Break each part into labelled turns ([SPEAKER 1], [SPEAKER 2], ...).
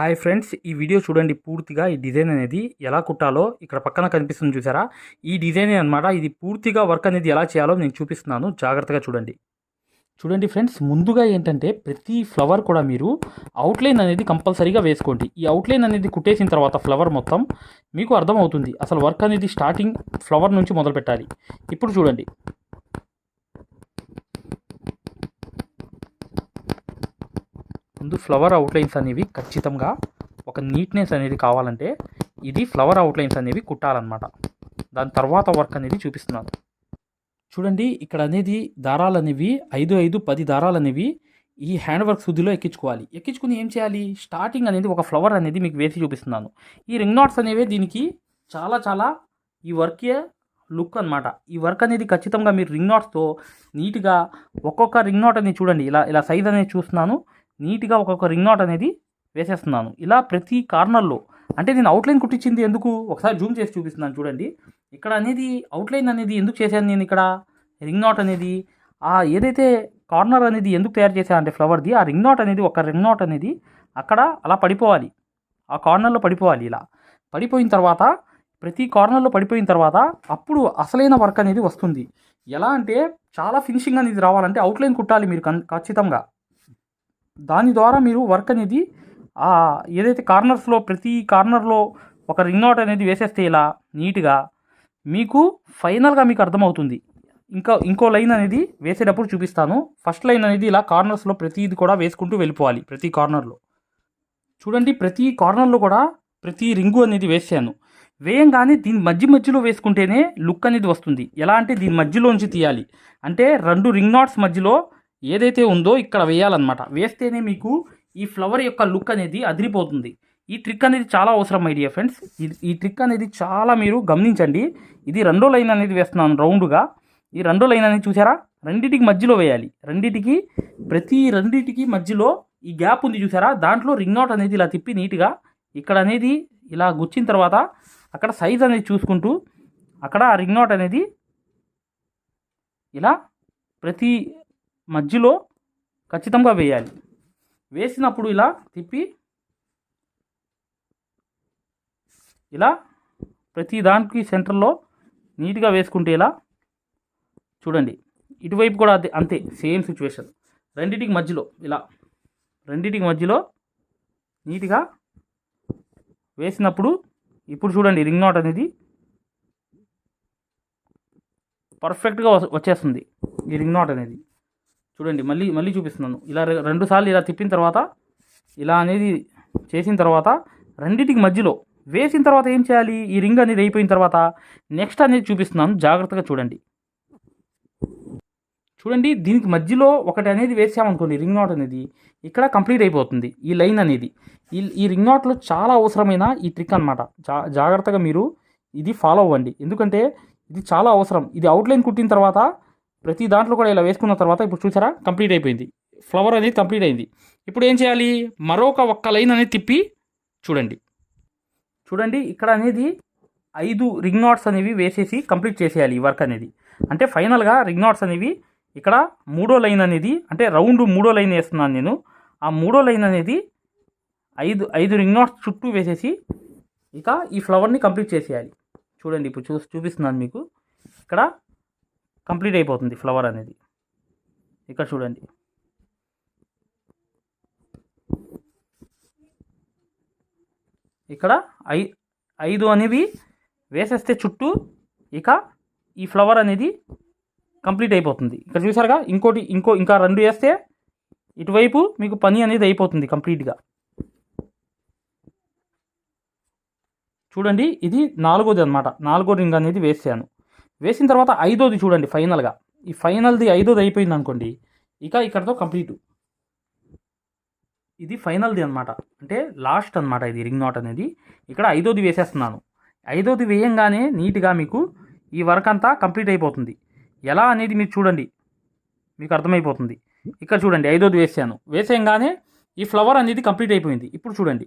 [SPEAKER 1] Hi friends ఈ video చూడండి పూర్తిగా ఈ డిజైన్ అనేది ఎలా కుట్టాలో ఇక్కడ పక్కన కనిపిస్తుంది చూసారా? ఈ డిజైన్ అనమాట ఇది పూర్తిగా వర్క్ అనేది ఎలా చేయాలో నేను చూపిస్తున్నాను. జాగ్రత్తగా చూడండి. చూడండి ఫ్రెండ్స్ ముందుగా ఏంటంటే ప్రతి ఫ్లవర్ కూడా మీరు అవుట్లైన్ అనేది కంపల్సరీగా వేసుకోండి. ఈ అవుట్లైన్ అనేది కుట్టేసిన తర్వాత ఫ్లవర్ మొత్తం మీకు అర్థమవుతుంది. అసలు వర్క్ అనేది స్టార్టింగ్ ఫ్లవర్ నుంచి మొదలు పెట్టాలి ఇప్పుడు చూడండి. ముందు ఫ్లవర్ అవుట్లైన్స్ అనేవి ఖచ్చితంగా ఒక నీట్నెస్ అనేది కావాలంటే ఇది ఫ్లవర్ అవుట్లైన్స్ అనేవి కుట్టాలన్నమాట. దాని తర్వాత వర్క్ అనేది చూపిస్తున్నాను. చూడండి ఇక్కడ అనేది దారాలు అనేవి ఐదు ఐదు పది దారాలు అనేవి ఈ హ్యాండ్ వర్క్ శుద్ధిలో ఎక్కించుకోవాలి. ఎక్కించుకుని ఏం చేయాలి? స్టార్టింగ్ అనేది ఒక ఫ్లవర్ అనేది మీకు వేసి చూపిస్తున్నాను. ఈ రింగ్ నాట్స్ అనేవి దీనికి చాలా చాలా ఈ వర్కే లుక్ అనమాట ఈ వర్క్ అనేది ఖచ్చితంగా మీరు రింగ్ నాట్స్తో నీట్గా ఒక్కొక్క రింగ్ నాట్ అనేది చూడండి. ఇలా ఇలా సైజ్ అనేది చూస్తున్నాను. నీట్గా ఒక్కొక్క రింగ్ నాట్ అనేది వేసేస్తున్నాను. ఇలా ప్రతి కార్నర్లో అంటే నేను అవుట్లైన్ కుట్టించింది ఎందుకు? ఒకసారి జూమ్ చేసి చూపిస్తున్నాను చూడండి. ఇక్కడ అనేది అవుట్లైన్ అనేది ఎందుకు చేశాను నేను ఇక్కడ? రింగ్ నాట్ అనేది ఆ ఏదైతే కార్నర్ అనేది ఎందుకు తయారు చేశానంటే ఫ్లవర్ది ఆ రింగ్ నాట్ అనేది ఒక రింగ్ నాట్ అనేది అక్కడ అలా పడిపోవాలి. ఆ కార్నర్లో పడిపోవాలి ఇలా. పడిపోయిన తర్వాత ప్రతి కార్నర్లో పడిపోయిన తర్వాత అప్పుడు అసలైన వర్క్ అనేది వస్తుంది. ఎలా అంటే చాలా ఫినిషింగ్ అనేది రావాలంటే అవుట్లైన్ కుట్టాలి మీరు ఖచ్చితంగా. దాని ద్వారా మీరు వర్క్ అనేది ఏదైతే కార్నర్స్లో ప్రతి కార్నర్లో ఒక రింగ్ అవుట్ అనేది వేసేస్తే ఇలా నీట్గా మీకు ఫైనల్గా మీకు అర్థమవుతుంది. ఇంకా ఇంకో లైన్ అనేది వేసేటప్పుడు చూపిస్తాను. ఫస్ట్ లైన్ అనేది ఇలా కార్నర్స్లో ప్రతిది కూడా వేసుకుంటూ వెళ్ళిపోవాలి ప్రతి కార్నర్లో చూడండి ప్రతి కార్నర్లో కూడా ప్రతి రింగు అనేది వేసాను. వేయంగానే దీని మధ్య మధ్యలో వేసుకుంటేనే లుక్ అనేది వస్తుంది. ఎలా అంటే దీని మధ్యలోంచి తీయాలి. అంటే రెండు రింగ్ నాట్స్ మధ్యలో ఏదైతే ఉందో ఇక్కడ వేయాలన్నమాట. వేస్తేనే మీకు ఈ ఫ్లవర్ యొక్క లుక్ అనేది అదిరిపోతుంది. ఈ ట్రిక్ అనేది చాలా అవసరం మై డియర్ ఫ్రెండ్స్ ఇది ఈ ట్రిక్ అనేది చాలా మీరు గమనించండి. ఇది రెండో లైన్ అనేది వేస్తున్నాను రౌండ్గా. ఈ రెండో లైన్ అనేది చూసారా? రెండింటికి మధ్యలో వేయాలి. రెండిటికి ప్రతి రెండింటికి మధ్యలో ఈ గ్యాప్ ఉంది చూసారా? దాంట్లో రింగ్ అవుట్ అనేది ఇలా తిప్పి నీట్గా ఇక్కడ అనేది ఇలా గుచ్చిన తర్వాత అక్కడ సైజ్ అనేది చూసుకుంటూ అక్కడ ఆ రింగ్ అవుట్ అనేది ఇలా ప్రతి మధ్యలో ఖచ్చితంగా వేయాలి. వేసినప్పుడు ఇలా తిప్పి ఇలా ప్రతి దానికి సెంటర్లో నీట్గా వేసుకుంటే ఇలా చూడండి. ఇటువైపు కూడా అదే అంతే సేమ్ సిచ్యువేషన్. రెండిటికి మధ్యలో ఇలా. రెండిటికి మధ్యలో నీట్గా వేసినప్పుడు ఇప్పుడు చూడండి రింగ్ నాట్ అనేది పర్ఫెక్ట్గా వచ్చేస్తుంది. ఈ రింగ్ నాట్ అనేది. చూడండి మళ్ళీ మళ్ళీ చూపిస్తున్నాను. ఇలా రెండు సార్లు ఇలా తిప్పిన తర్వాత ఇలా అనేది చేసిన తర్వాత రెండింటికి మధ్యలో వేసిన తర్వాత ఏం చేయాలి? ఈ రింగ్ అనేది అయిపోయిన తర్వాత నెక్స్ట్ అనేది చూపిస్తున్నాను. జాగ్రత్తగా చూడండి. చూడండి దీనికి మధ్యలో ఒకటి అనేది వేసామనుకోండి రింగ్ నాట్ అనేది ఇక్కడ కంప్లీట్ అయిపోతుంది ఈ లైన్ అనేది. ఈ ఈ రింగ్ నాట్లో చాలా అవసరమైన ఈ ట్రిక్ అనమాట జా జాగ్రత్తగా మీరు ఇది ఫాలో అవ్వండి. ఎందుకంటే ఇది చాలా అవసరం. ఇది అవుట్లైన్ కుట్టిన తర్వాత ప్రతి దాంట్లో కూడా ఇలా వేసుకున్న తర్వాత ఇప్పుడు చూసారా? కంప్లీట్ అయిపోయింది. ఫ్లవర్ అనేది కంప్లీట్ అయింది. ఇప్పుడు ఏం చేయాలి? మరొక ఒక్క లైన్ అనేది తిప్పి చూడండి. చూడండి ఇక్కడ అనేది ఐదు రింగ్ నాట్స్ అనేవి వేసేసి కంప్లీట్ చేసేయాలి ఈ వర్క్ అనేది. అంటే ఫైనల్గా రింగ్ నాట్స్ అనేవి ఇక్కడ మూడో లైన్ అనేది అంటే రౌండ్ మూడో లైన్ వేస్తున్నాను నేను. ఆ మూడో లైన్ అనేది ఐదు ఐదు రింగ్ నాట్స్ చుట్టూ వేసేసి ఇక ఈ ఫ్లవర్ని కంప్లీట్ చేసేయాలి. చూడండి ఇప్పుడు చూ చూపిస్తున్నాను మీకు. ఇక్కడ కంప్లీట్ అయిపోతుంది ఫ్లవర్ అనేది. ఇక్కడ చూడండి. ఇక్కడ ఐ ఐదు అనేవి వేసేస్తే చుట్టూ ఇక ఈ ఫ్లవర్ అనేది కంప్లీట్ అయిపోతుంది. ఇక్కడ చూసారుగా ఇంకోటి ఇంకో ఇంకా రెండు వేస్తే ఇటువైపు మీకు పని అనేది అయిపోతుంది కంప్లీట్గా. చూడండి ఇది నాలుగోది అనమాట నాలుగో రింగ్ అనేది వేసాను. వేసిన తర్వాత ఐదోది చూడండి ఫైనల్గా. ఈ ఫైనల్ది ఐదోది అయిపోయింది అనుకోండి ఇక ఇక్కడతో కంప్లీట్. ఇది ఫైనల్ది అనమాట అంటే లాస్ట్ అనమాట ఇది రింగ్ నాట్ అనేది. ఇక్కడ ఐదోది వేసేస్తున్నాను. ఐదోది వేయంగానే నీట్గా మీకు ఈ వర్క్ అంతా కంప్లీట్ అయిపోతుంది. ఎలా అనేది మీరు చూడండి. మీకు అర్థమైపోతుంది. ఇక్కడ చూడండి ఐదోది వేసాను. వేసేయంగానే ఈ ఫ్లవర్ అనేది కంప్లీట్ అయిపోయింది. ఇప్పుడు చూడండి.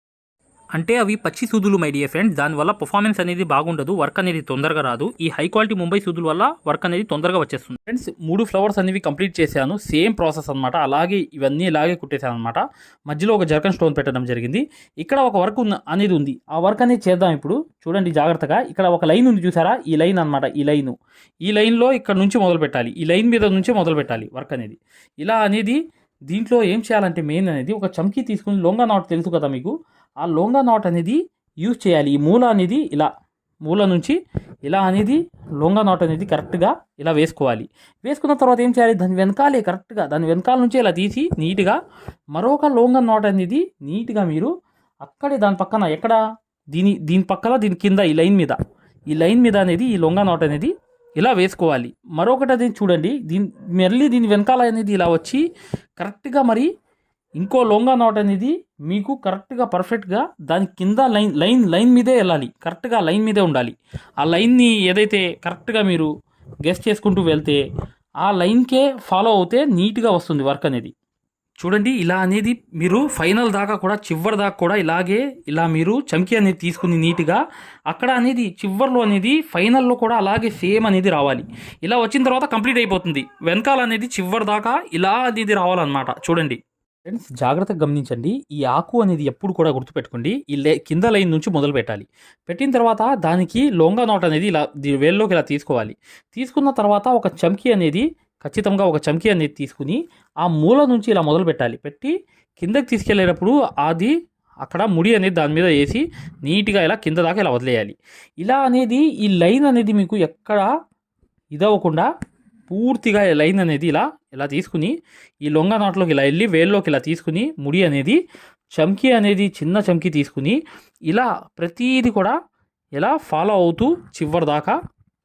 [SPEAKER 1] అంటే అవి పచ్చి సూదులు మై డియర్ ఫ్రెండ్స్ దానివల్ల పర్ఫార్మెన్స్ అనేది బాగుండదు వర్క్ అనేది తొందరగా రాదు. ఈ హై క్వాలిటీ ముంబై సూదుల వల్ల వర్క్ అనేది తొందరగా వచ్చేస్తుంది. ఫ్రెండ్స్ మూడు ఫ్లవర్స్ అనేవి కంప్లీట్ చేశాను. సేమ్ ప్రాసెస్ అనమాట అలాగే ఇవన్నీ ఇలాగే కుట్టేశాను అనమాట మధ్యలో ఒక జర్కన్ స్టోన్ పెట్టడం జరిగింది. ఇక్కడ ఒక వర్క్ అనేది ఉంది. ఆ వర్క్ అనేది చేద్దాం ఇప్పుడు. చూడండి జాగ్రత్తగా. ఇక్కడ ఒక లైన్ ఉంది చూసారా? ఈ లైన్ అనమాట ఈ లైన్ ఈ లైన్లో ఇక్కడ నుంచి మొదలు పెట్టాలి. ఈ లైన్ మీద నుంచి మొదలు పెట్టాలి వర్క్ అనేది. ఇలా అనేది దీంట్లో ఏం చేయాలంటే మెయిన్ అనేది ఒక చమ్కీ తీసుకుని లొంగా నాట్ తెలుసు కదా మీకు? ఆ లొంగా నాట్ అనేది యూజ్ చేయాలి. ఈ మూల అనేది ఇలా మూల నుంచి ఇలా అనేది లొంగా నాట్ అనేది కరెక్ట్గా ఇలా వేసుకోవాలి. వేసుకున్న తర్వాత ఏం చేయాలి? దాని వెనకాలే కరెక్ట్గా దాని వెనకాల నుంచి ఇలా తీసి నీట్గా మరొక లొంగా నాట్ అనేది నీట్గా మీరు అక్కడే దాని పక్కన ఎక్కడ? దీని దీని పక్కన దీని కింద ఈ లైన్ మీద. ఈ లైన్ మీద అనేది ఈ లొంగా నాట్ అనేది ఇలా వేసుకోవాలి. మరొకటి అది చూడండి. దీని మళ్ళీ దీని వెనకాల అనేది ఇలా వచ్చి కరెక్ట్గా మరి ఇంకో లొంగా నాట్ అనేది మీకు కరెక్ట్గా పర్ఫెక్ట్గా దాని కింద లైన్ లైన్ లైన్ మీదే వెళ్ళాలి. కరెక్ట్గా లైన్ మీదే ఉండాలి. ఆ లైన్ని ఏదైతే కరెక్ట్గా మీరు గెస్ట్ చేసుకుంటూ వెళ్తే ఆ లైన్కే ఫాలో అవుతే నీట్గా వస్తుంది వర్క్ అనేది. చూడండి ఇలా అనేది మీరు ఫైనల్ దాకా కూడా చివరి దాకా కూడా ఇలాగే ఇలా మీరు చమ్కీ అనేది తీసుకుని నీట్గా అక్కడ అనేది చివరిలో అనేది ఫైనల్లో కూడా అలాగే సేమ్ అనేది రావాలి. ఇలా వచ్చిన తర్వాత కంప్లీట్ అయిపోతుంది. వెనకాల అనేది చివరి దాకా ఇలా అనేది రావాలన్నమాట. చూడండి. ఫ్రెండ్స్ జాగ్రత్తగా గమనించండి. ఈ ఆకు అనేది ఎప్పుడు కూడా గుర్తుపెట్టుకోండి. ఈ లే కింద లైన్ నుంచి మొదలు పెట్టాలి. పెట్టిన తర్వాత దానికి లొంగా నాట్ అనేది ఇలా వేల్లోకి ఇలా తీసుకోవాలి. తీసుకున్న తర్వాత ఒక చమ్కీ అనేది ఖచ్చితంగా ఒక చమ్కీ అనేది తీసుకుని ఆ మూల నుంచి ఇలా మొదలు పెట్టాలి. పెట్టి కిందకి తీసుకెళ్ళేటప్పుడు అది అక్కడ ముడి అనేది దాని మీద వేసి నీట్గా ఇలా కింద దాకా ఇలా వదిలేయాలి. ఇలా అనేది ఈ లైన్ అనేది మీకు ఎక్కడ ఇదవ్వకుండా పూర్తిగా లైన్ అనేది ఇలా ఇలా తీసుకుని ఈ లొంగ నాట్లోకి ఇలా వెళ్ళి వేల్లోకి ఇలా తీసుకుని ముడి అనేది చమ్కీ అనేది చిన్న చమ్కీ తీసుకుని ఇలా ప్రతీది కూడా ఇలా ఫాలో అవుతూ చివరి దాకా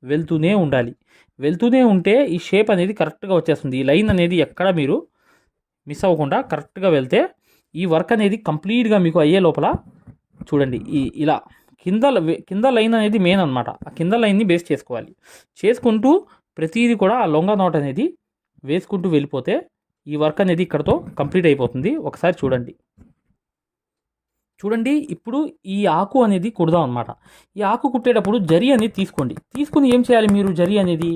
[SPEAKER 1] వెళ్తూనే ఉండాలి. వెళ్తూనే ఉంటే ఈ షేప్ అనేది కరెక్ట్గా వచ్చేస్తుంది. ఈ లైన్ అనేది ఎక్కడ మీరు మిస్ అవ్వకుండా కరెక్ట్గా వెళ్తే ఈ వర్క్ అనేది కంప్లీట్గా మీకు అయ్యే లోపల చూడండి. ఈ ఇలా కింద కింద లైన్ అనేది మెయిన్ అనమాట ఆ కింద లైన్ని బేస్ చేసుకోవాలి. చేసుకుంటూ ప్రతిదీ కూడా ఆ లొంగ నోట్ అనేది వేసుకుంటూ వెళ్ళిపోతే ఈ వర్క్ అనేది ఇక్కడతో కంప్లీట్ అయిపోతుంది. ఒకసారి చూడండి. చూడండి ఇప్పుడు ఈ ఆకు అనేది కుడదాం అనమాట ఈ ఆకు కుట్టేటప్పుడు జరి అనేది తీసుకోండి. తీసుకుని ఏం చేయాలి మీరు జరి అనేది?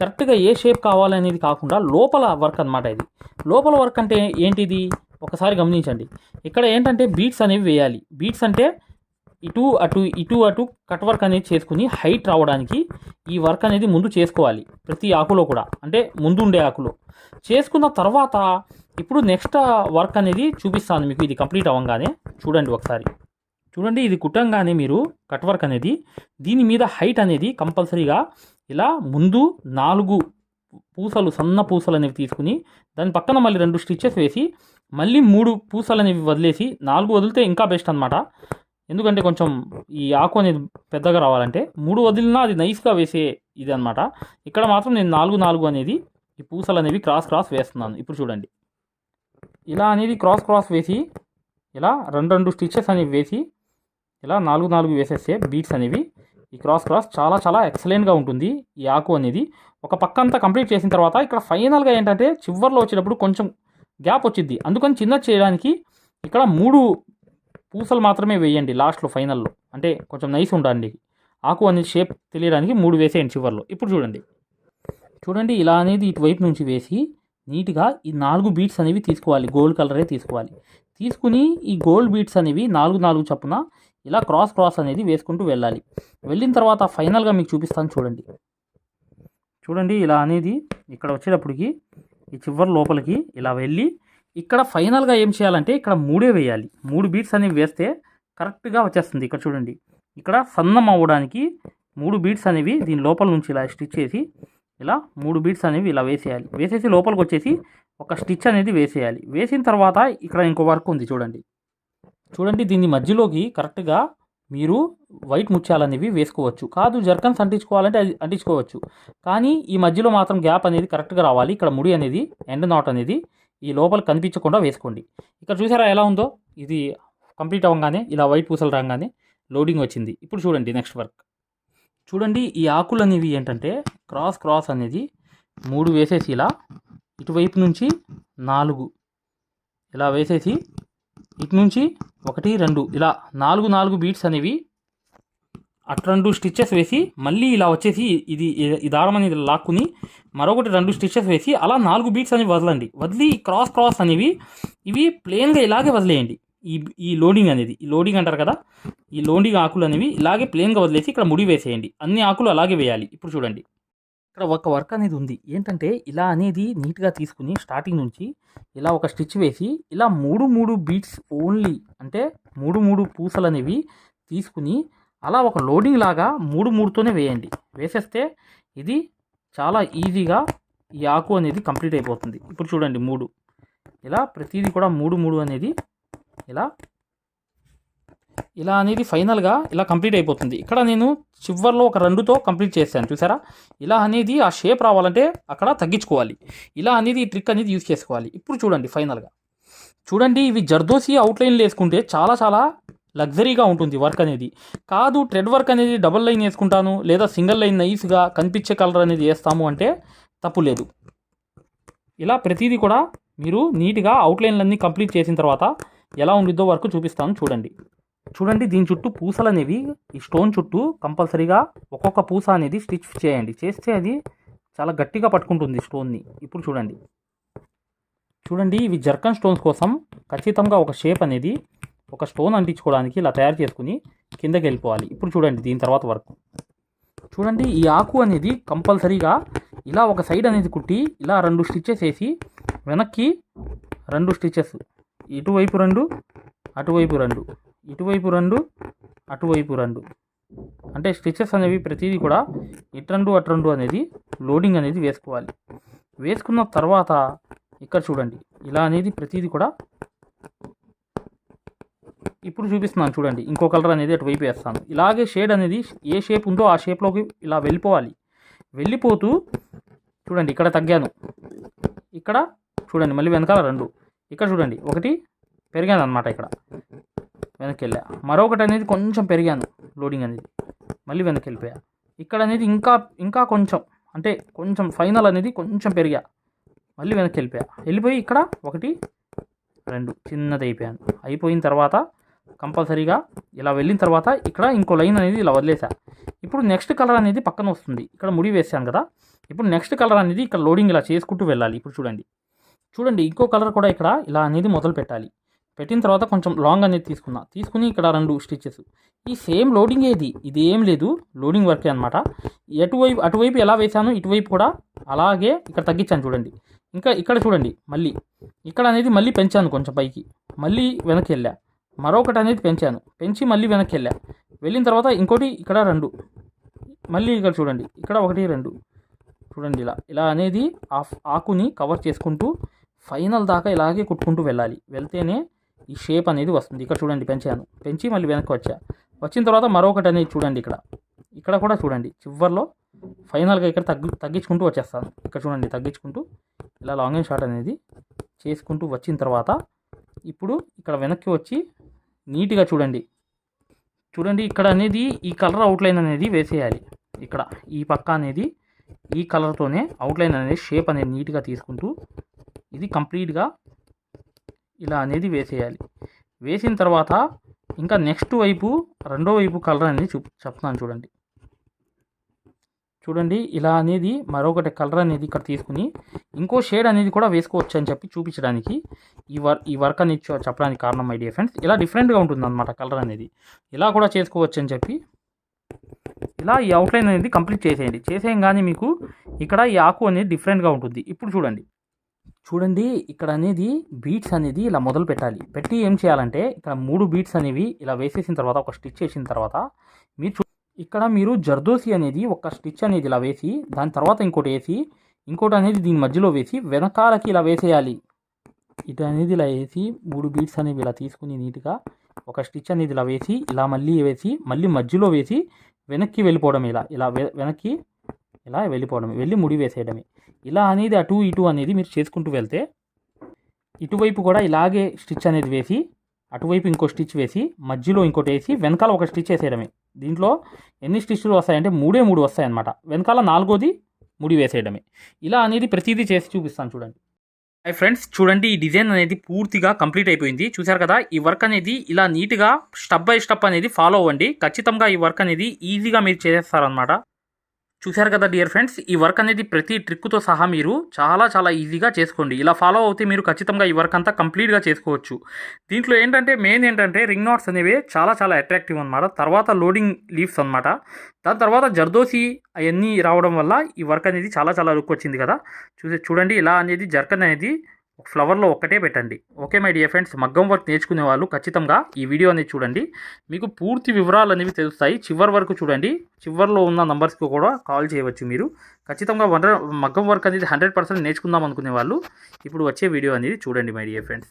[SPEAKER 1] కరెక్ట్గా ఏ షేప్ కావాలనేది కాకుండా లోపల వర్క్ అనమాట ఇది. లోపల వర్క్ అంటే ఏంటిది? ఒకసారి గమనించండి. ఇక్కడ ఏంటంటే బీట్స్ అనేవి వేయాలి. బీట్స్ అంటే ఇటు అటు ఇటు అటు కట్ వర్క్ అనేది చేసుకుని హైట్ రావడానికి ఈ వర్క్ అనేది ముందు చేసుకోవాలి ప్రతి ఆకులో కూడా. అంటే ముందు ఉండే ఆకులో. చేసుకున్న తర్వాత ఇప్పుడు నెక్స్ట్ వర్క్ అనేది చూపిస్తాను మీకు. ఇది కంప్లీట్ అవ్వగానే చూడండి ఒకసారి. చూడండి ఇది కుట్టంగానే మీరు కట్ వర్క్ అనేది దీని మీద హైట్ అనేది కంపల్సరీగా ఇలా ముందు నాలుగు పూసలు సన్న పూసలు అనేవి తీసుకుని దాని పక్కన మళ్ళీ రెండు స్టిచ్చెస్ వేసి మళ్ళీ మూడు పూసలు అనేవి వదిలేసి నాలుగు వదిలితే ఇంకా బెస్ట్ అనమాట ఎందుకంటే కొంచెం ఈ ఆకు అనేది పెద్దగా రావాలంటే మూడు వదిలినా అది నైస్గా వేసే ఇది అనమాట ఇక్కడ మాత్రం నేను నాలుగు నాలుగు అనేది ఈ పూసలు అనేవి క్రాస్ క్రాస్ వేస్తున్నాను. ఇప్పుడు చూడండి. ఇలా అనేది క్రాస్ క్రాస్ వేసి ఇలా రెండు రెండు స్టిచ్చెస్ అనేవి వేసి ఇలా నాలుగు నాలుగు వేసేస్తే బీట్స్ అనేవి ఈ క్రాస్ క్రాస్ చాలా చాలా ఎక్సలెంట్గా ఉంటుంది ఈ ఆకు అనేది. ఒక పక్క అంతా కంప్లీట్ చేసిన తర్వాత ఇక్కడ ఫైనల్గా ఏంటంటే చివర్లో వచ్చేటప్పుడు కొంచెం గ్యాప్ వచ్చింది అందుకని చిన్న చేయడానికి ఇక్కడ మూడు పూసలు మాత్రమే వేయండి లాస్ట్లో ఫైనల్లో. అంటే కొంచెం నైస్ ఉండండి. ఆకు అనేది షేప్ తెలియడానికి మూడు వేసేయండి చివర్లో. ఇప్పుడు చూడండి. చూడండి ఇలా అనేది ఇటువైపు నుంచి వేసి నీట్గా ఈ నాలుగు బీట్స్ అనేవి తీసుకోవాలి. గోల్డ్ కలరే తీసుకోవాలి. తీసుకుని ఈ గోల్డ్ బీట్స్ అనేవి నాలుగు నాలుగు చప్పున ఇలా క్రాస్ క్రాస్ అనేది వేసుకుంటూ వెళ్ళాలి. వెళ్ళిన తర్వాత ఫైనల్గా మీకు చూపిస్తాను చూడండి. చూడండి ఇలా అనేది ఇక్కడ వచ్చేటప్పటికి ఈ చివరి లోపలికి ఇలా వెళ్ళి ఇక్కడ ఫైనల్గా ఏం చేయాలంటే ఇక్కడ మూడే వేయాలి. మూడు బీట్స్ అనేవి వేస్తే కరెక్ట్గా వచ్చేస్తుంది. ఇక్కడ చూడండి. ఇక్కడ సన్నం అవ్వడానికి మూడు బీట్స్ అనేవి దీని లోపల నుంచి ఇలా స్టిచ్ చేసి ఇలా మూడు బీట్స్ అనేవి ఇలా వేసేయాలి. వేసేసి లోపలికి వచ్చేసి ఒక స్టిచ్ అనేది వేసేయాలి. వేసిన తర్వాత ఇక్కడ ఇంకో వర్క్ ఉంది చూడండి. చూడండి దీన్ని మధ్యలోకి కరెక్ట్గా మీరు వైట్ ముత్యాలనేవి వేసుకోవచ్చు. కాదు జర్కన్స్ అంటించుకోవాలంటే అది అంటించుకోవచ్చు. కానీ ఈ మధ్యలో మాత్రం గ్యాప్ అనేది కరెక్ట్గా రావాలి. ఇక్కడ ముడి అనేది ఎండ్ నాట్ అనేది ఈ లోపల కనిపించకుండా వేసుకోండి. ఇక్కడ చూసారా ఎలా ఉందో? ఇది కంప్లీట్ అవ్వగానే ఇలా వైట్ పూసలు రాగానే లోడింగ్ వచ్చింది. ఇప్పుడు చూడండి నెక్స్ట్ వర్క్. చూడండి ఈ ఆకులు అనేవి ఏంటంటే క్రాస్ క్రాస్ అనేది మూడు వేసేసి ఇలా ఇటువైపు నుంచి నాలుగు. ఇలా వేసేసి ఇటు నుంచి ఒకటి రెండు. ఇలా నాలుగు నాలుగు బీట్స్ అనేవి అటు రెండు స్టిచ్చెస్ వేసి మళ్ళీ ఇలా వచ్చేసి ఇది ఈ దారం అనేది లాక్కుని మరొకటి రెండు స్టిచ్చెస్ వేసి అలా నాలుగు బీట్స్ అనేవి వదలండి. వదిలి క్రాస్ క్రాస్ అనేవి ఇవి ప్లెయిన్గా ఇలాగే వదిలేయండి. ఈ ఈ లోడింగ్ అనేది ఈ లోడింగ్ అంటారు కదా ఈ లోడింగ్ ఆకులు అనేవి ఇలాగే ప్లెయిన్గా వదిలేసి ఇక్కడ ముడి వేసేయండి. అన్ని ఆకులు అలాగే వేయాలి. ఇప్పుడు చూడండి. ఇక్కడ ఒక వర్క్ అనేది ఉంది. ఏంటంటే ఇలా అనేది నీట్గా తీసుకుని స్టార్టింగ్ నుంచి ఇలా ఒక స్టిచ్ వేసి ఇలా మూడు మూడు బీట్స్ ఓన్లీ అంటే మూడు మూడు పూసలు అనేవి తీసుకుని అలా ఒక లోడింగ్ లాగా మూడు మూడుతోనే వేయండి. వేసేస్తే ఇది చాలా ఈజీగా ఈ ఆకు అనేది కంప్లీట్ అయిపోతుంది. ఇప్పుడు చూడండి మూడు. ఇలా ప్రతిదీ కూడా మూడు మూడు అనేది ఇలా ఇలా అనేది ఫైనల్గా ఇలా కంప్లీట్ అయిపోతుంది. ఇక్కడ నేను చివరిలో ఒక రెండుతో కంప్లీట్ చేశాను. చూసారా? ఇలా అనేది ఆ షేప్ రావాలంటే అక్కడ తగ్గించుకోవాలి. ఇలా అనేది ఈ ట్రిక్ అనేది యూజ్ చేసుకోవాలి. ఇప్పుడు చూడండి ఫైనల్గా చూడండి ఇవి జర్దోసి అవుట్లైన్లు వేసుకుంటే చాలా చాలా లగ్జరీగా ఉంటుంది వర్క్ అనేది. కాదు ట్రెడ్ వర్క్ అనేది డబుల్ లైన్ వేసుకుంటాను లేదా సింగిల్ లైన్ నైస్గా కనిపించే కలర్ అనేది వేస్తాము అంటే తప్పు లేదు. ఇలా ప్రతిదీ కూడా మీరు నీట్గా అవుట్లైన్లన్నీ కంప్లీట్ చేసిన తర్వాత ఎలా ఉండిద్దో వర్క్ చూపిస్తాను చూడండి. చూడండి దీని చుట్టూ పూసలు అనేవి ఈ స్టోన్ చుట్టూ కంపల్సరీగా ఒక్కొక్క పూస అనేది స్టిచ్ చేయండి. చేస్తే అది చాలా గట్టిగా పట్టుకుంటుంది స్టోన్ని. ఇప్పుడు చూడండి. చూడండి ఇవి జర్కన్ స్టోన్స్ కోసం ఖచ్చితంగా ఒక షేప్ అనేది ఒక స్టోన్ అంటించుకోవడానికి ఇలా తయారు చేసుకుని కిందకి వెళ్ళిపోవాలి. ఇప్పుడు చూడండి దీని తర్వాత వర్క్. చూడండి ఈ ఆకు అనేది కంపల్సరీగా ఇలా ఒక సైడ్ అనేది కుట్టి ఇలా రెండు స్టిచ్చెస్ వేసి వెనక్కి రెండు స్టిచ్చెస్. ఇటువైపు రెండు అటువైపు రెండు. ఇటువైపు రెండు అటువైపు రెండు. అంటే స్టిచ్చెస్ అనేవి ప్రతిదీ కూడా ఇటు రెండు అటు రెండు అనేది లోడింగ్ అనేది వేసుకోవాలి. వేసుకున్న తర్వాత ఇక్కడ చూడండి ఇలా అనేది ప్రతిదీ కూడా ఇప్పుడు చూపిస్తున్నాను చూడండి. ఇంకో కలర్ అనేది అటువైపు వేస్తాను. ఇలాగే షేడ్ అనేది ఏ షేప్ ఉందో ఆ షేప్లోకి ఇలా వెళ్ళిపోవాలి. వెళ్ళిపోతూ చూడండి ఇక్కడ తగ్గాను. ఇక్కడ చూడండి మళ్ళీ వెనకాల రెండు. ఇక్కడ చూడండి ఒకటి పెరిగాను అనమాట ఇక్కడ. వెనక్కి వెళ్ళా మరొకటి అనేది కొంచెం పెరిగాను లోడింగ్ అనేది. మళ్ళీ వెనక్కి వెళ్ళిపోయా ఇక్కడ అనేది ఇంకా ఇంకా కొంచెం అంటే కొంచెం ఫైనల్ అనేది కొంచెం పెరిగా. మళ్ళీ వెనక్కి వెళ్ళిపోయా వెళ్ళిపోయి ఇక్కడ ఒకటి రెండు. చిన్నది అయిపోయాను అయిపోయిన తర్వాత కంపల్సరీగా ఇలా వెళ్ళిన తర్వాత ఇక్కడ ఇంకో లైన్ అనేది ఇలా వదిలేసా. ఇప్పుడు నెక్స్ట్ కలర్ అనేది పక్కన వస్తుంది. ఇక్కడ ముడి వేసాను కదా. ఇప్పుడు నెక్స్ట్ కలర్ అనేది ఇక్కడ లోడింగ్ ఇలా చేసుకుంటూ వెళ్ళాలి. ఇప్పుడు చూడండి. చూడండి ఇంకో కలర్ కూడా ఇక్కడ ఇలా అనేది మొదలు పెట్టాలి. పెట్టిన తర్వాత కొంచెం లాంగ్ అనేది తీసుకున్నా తీసుకుని ఇక్కడ రెండు స్టిచెస్ ఈ సేమ్ లోడింగ్ ఏది? ఇది ఏం లేదు లోడింగ్ వర్కే అనమాట ఎటువైపు అటువైపు ఎలా వేసాను ఇటువైపు కూడా అలాగే ఇక్కడ తగ్గించాను చూడండి. ఇంకా ఇక్కడ చూడండి మళ్ళీ. ఇక్కడ అనేది మళ్ళీ పెంచాను కొంచెం పైకి. మళ్ళీ వెనక్కి వెళ్ళా. మరొకటి అనేది పెంచాను. పెంచి మళ్ళీ వెనక్కి వెళ్ళా వెళ్ళిన తర్వాత ఇంకోటి ఇక్కడ రెండు. మళ్ళీ ఇక్కడ చూడండి. ఇక్కడ ఒకటి రెండు. చూడండి ఇలా. ఇలా అనేది ఆ ఆకుని కవర్ చేసుకుంటూ ఫైనల్ దాకా ఇలాగే కుట్టుకుంటూ వెళ్ళాలి. వెళ్తేనే ఈ షేప్ అనేది వస్తుంది. ఇక్కడ చూడండి పెంచాను. పెంచి మళ్ళీ వెనక్కి వచ్చా. వచ్చిన తర్వాత మరొకటి అనేది చూడండి ఇక్కడ. ఇక్కడ కూడా చూడండి. చివర్లో ఫైనల్గా ఇక్కడ తగ్గి తగ్గించుకుంటూ వచ్చేస్తాను. ఇక్కడ చూడండి తగ్గించుకుంటూ ఇలా లాంగ్ అండ్ షార్ట్ అనేది చేసుకుంటూ వచ్చిన తర్వాత ఇప్పుడు ఇక్కడ వెనక్కి వచ్చి నీట్గా చూడండి. చూడండి ఇక్కడ అనేది ఈ కలర్ అవుట్లైన్ అనేది వేసేయాలి. ఇక్కడ ఈ పక్క అనేది ఈ కలర్తోనే అవుట్లైన్ అనేది షేప్ అనేది నీట్గా తీసుకుంటూ ఇది కంప్లీట్గా ఇలా అనేది వేసేయాలి. వేసిన తర్వాత ఇంకా నెక్స్ట్ వైపు రెండో వైపు కలర్ అనేది చూ చెప్తున్నాను చూడండి. చూడండి ఇలా అనేది మరొకటి కలర్ అనేది ఇక్కడ తీసుకుని ఇంకో షేడ్ అనేది కూడా వేసుకోవచ్చు అని చెప్పి చూపించడానికి ఈ వర్ ఈ వర్క్ అనేది చెప్పడానికి కారణం ఐడియా ఫ్రెండ్స్ ఇలా డిఫరెంట్గా ఉంటుంది అనమాట కలర్ అనేది. ఇలా కూడా చేసుకోవచ్చు అని చెప్పి ఇలా ఈ అవుట్లైన్ అనేది కంప్లీట్ చేసేయండి. చేసేయంగానే మీకు ఇక్కడ ఈ ఆకు అనేది డిఫరెంట్గా ఉంటుంది. ఇప్పుడు చూడండి. చూడండి ఇక్కడ అనేది బీట్స్ అనేది ఇలా మొదలు పెట్టాలి. పెట్టి ఏం చేయాలంటే ఇక్కడ మూడు బీట్స్ అనేవి ఇలా వేసేసిన తర్వాత ఒక స్టిచ్ వేసిన తర్వాత మీరు చూ- ఇక్కడ మీరు జర్దోసి అనేది ఒక స్టిచ్ అనేది ఇలా వేసి దాని తర్వాత ఇంకోటి వేసి ఇంకోటి అనేది దీని మధ్యలో వేసి వెనకాలకి ఇలా వేసేయాలి. ఇటు అనేది ఇలా వేసి మూడు బీట్స్ అనేవి ఇలా తీసుకుని నీట్గా ఒక స్టిచ్ అనేది ఇలా వేసి ఇలా మళ్ళీ వేసి మళ్ళీ మధ్యలో వేసి వెనక్కి వెళ్ళిపోవడం ఇలా ఇలా వె- వెనక్కి ఇలా వెళ్ళిపోవడం వెళ్ళి ముడి వేసేయడమే. ఇలా అనేది అటు ఇటు అనేది మీరు చేసుకుంటూ వెళ్తే ఇటువైపు కూడా ఇలాగే స్టిచ్ అనేది వేసి అటువైపు ఇంకో స్టిచ్ వేసి మధ్యలో ఇంకోటి వేసి వెనకాల ఒక స్టిచ్ వేసేయడమే. దీంట్లో ఎన్ని స్టిచ్లు వస్తాయంటే మూడే మూడు వస్తాయి అన్నమాట వెనకాల నాలుగోది ముడి వేసేయడమే. ఇలా అనేది ప్రతిదీ చేసి చూపిస్తాను చూడండి. హై ఫ్రెండ్స్ చూడండి ఈ డిజైన్ అనేది పూర్తిగా కంప్లీట్ అయిపోయింది. చూశారు కదా ఈ వర్క్ అనేది ఇలా నీట్గా స్టెప్ బై స్టెప్ అనేది ఫాలో అవ్వండి. ఖచ్చితంగా ఈ వర్క్ అనేది ఈజీగా మీరు చేసేస్తారనమాట చూశారు కదా డియర్ ఫ్రెండ్స్ ఈ వర్క్ అనేది ప్రతి ట్రిక్తో సహా మీరు చాలా చాలా ఈజీగా చేసుకోండి. ఇలా ఫాలో అవుతే మీరు ఖచ్చితంగా ఈ వర్క్ అంతా కంప్లీట్గా చేసుకోవచ్చు. దీంట్లో ఏంటంటే మెయిన్ ఏంటంటే రింగ్ నాట్స్ అనేవి చాలా చాలా అట్రాక్టివ్ అనమాట తర్వాత లోడింగ్ లీవ్స్ అనమాట దాని తర్వాత జర్దోసి అవన్నీ రావడం వల్ల ఈ వర్క్ అనేది చాలా చాలా లుక్ వచ్చింది కదా. చూసే చూడండి ఇలా అనేది జర్కన్ అనేది ఫ్లవర్లో ఒక్కటే పెట్టండి. Okay my dear friends? మగ్గం వర్క్ నేర్చుకునే వాళ్ళు ఖచ్చితంగా ఈ వీడియో అనేది చూడండి. మీకు పూర్తి వివరాలు అనేవి తెలుస్తాయి. చివరి వరకు చూడండి. చివరిలో ఉన్న నంబర్స్కి కూడా కాల్ చేయవచ్చు మీరు. ఖచ్చితంగా వన్ మగ్గం వర్క్ అనేది హండ్రెడ్ పర్సెంట్ నేర్చుకుందాం అనుకునే వాళ్ళు ఇప్పుడు వచ్చే వీడియో అనేది చూడండి మై డియర్ ఫ్రెండ్స్.